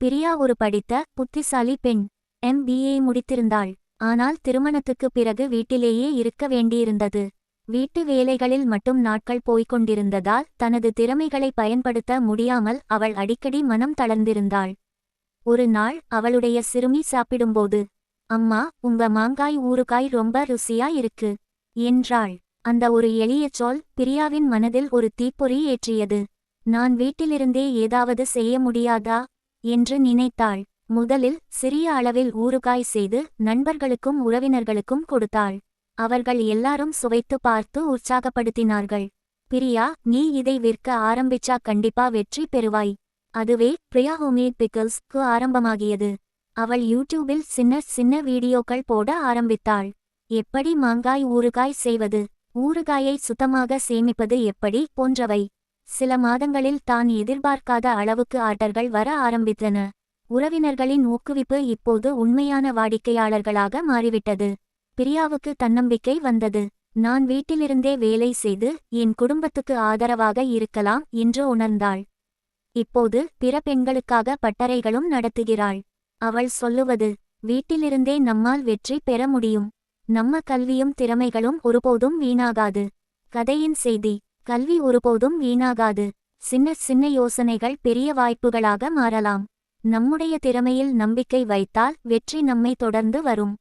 பிரியா ஒரு படித்த புத்திசாலி பெண். எம்பிஏ முடித்திருந்தாள். ஆனால் திருமணத்துக்கு பிறகு வீட்டிலேயே இருக்க வேண்டியிருந்தது. வீட்டு வேலைகளில் மட்டும் நாட்கள் போய்க் கொண்டிருந்ததால் தனது திறமைகளை பயன்படுத்த முடியாமல் அவள் அடிக்கடி மனம் தளர்ந்திருந்தாள். ஒரு நாள் அவளுடைய சிறுமி சாப்பிடும்போது அம்மா உங்க மாங்காய் ஊறுகாய் ரொம்ப ருசியா இருக்கு என்றாள். அந்த ஒரு எளிய சொல் பிரியாவின் மனதில் ஒரு தீப்பொறி ஏற்றியது. நான் வீட்டிலிருந்தே ஏதாவது செய்ய முடியாதா? என்று நினைத்தாள். முதலில் சிறிய அளவில் ஊறுகாய் செய்து நண்பர்களுக்கும் உறவினர்களுக்கும் கொடுத்தாள். அவர்கள் எல்லாரும் சுவைத்து பார்த்து உற்சாகப்படுத்தினார்கள். பிரியா நீ இதை விற்க ஆரம்பிச்சா கண்டிப்பா வெற்றி பெறுவாய். அதுவே பிரியா ஹோமேட் பிக்கிள்ஸ்க்கு ஆரம்பமாகியது. அவள் யூடியூபில் சின்ன சின்ன வீடியோக்கள் போட ஆரம்பித்தாள். எப்படி மாங்காய் ஊறுகாய் செய்வது? ஊறுகாயை சுத்தமாக சேமிப்பது எப்படி போன்றவை. சில மாதங்களில் தான் எதிர்பார்க்காத அளவுக்கு ஆர்டர்கள் வர ஆரம்பித்தன. உறவினர்களின் ஊக்குவிப்பு இப்போது உண்மையான வாடிக்கையாளர்களாக மாறிவிட்டது. பிரியாவுக்கு தன்னம்பிக்கை வந்தது. நான் வீட்டிலிருந்தே வேலை செய்து என் குடும்பத்துக்கு ஆதரவாக இருக்கலாம் என்று உணர்ந்தாள். இப்போது பிற பெண்களுக்காக பட்டறைகளும் நடத்துகிறாள். அவள் சொல்லுவது வீட்டிலிருந்தே நம்மால் வெற்றி பெற முடியும். நம்ம கல்வியும் திறமைகளும் ஒருபோதும் வீணாகாது கதையின் செய்தி. கல்வி ஒருபோதும் வீணாகாது. சின்ன சின்ன யோசனைகள் பெரிய வாய்ப்புகளாக மாறலாம். நம்முடைய திறமையில் நம்பிக்கை வைத்தால் வெற்றி நம்மை தொடர்ந்து வரும்.